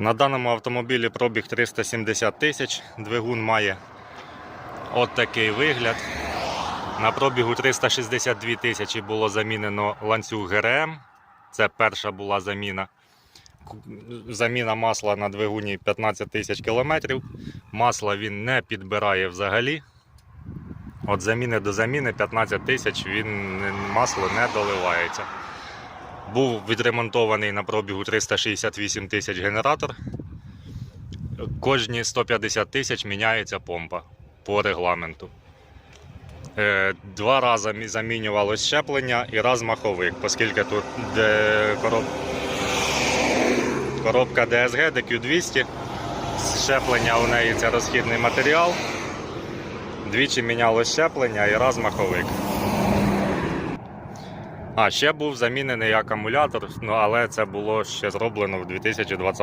На даному автомобілі пробіг 370 тисяч. Двигун має от такий вигляд. На пробігу 362 тисячі було замінено ланцюг ГРМ. Це перша була заміна. Заміна масла на двигуні 15 тисяч кілометрів. Масла він не підбирає взагалі. От заміни до заміни 15 тисяч він масло не доливається. Був відремонтований на пробігу 368 тисяч генератор. Кожні 150 тисяч міняється помпа по регламенту. Е, Два рази мі- замінювалось щеплення і раз маховик, оскільки тут де короб... коробка DSG DQ200, щеплення у неї це розхідний матеріал. Двічі мінялось щеплення і раз маховик. А ще був замінений акумулятор, ну але це було ще зроблено в 2020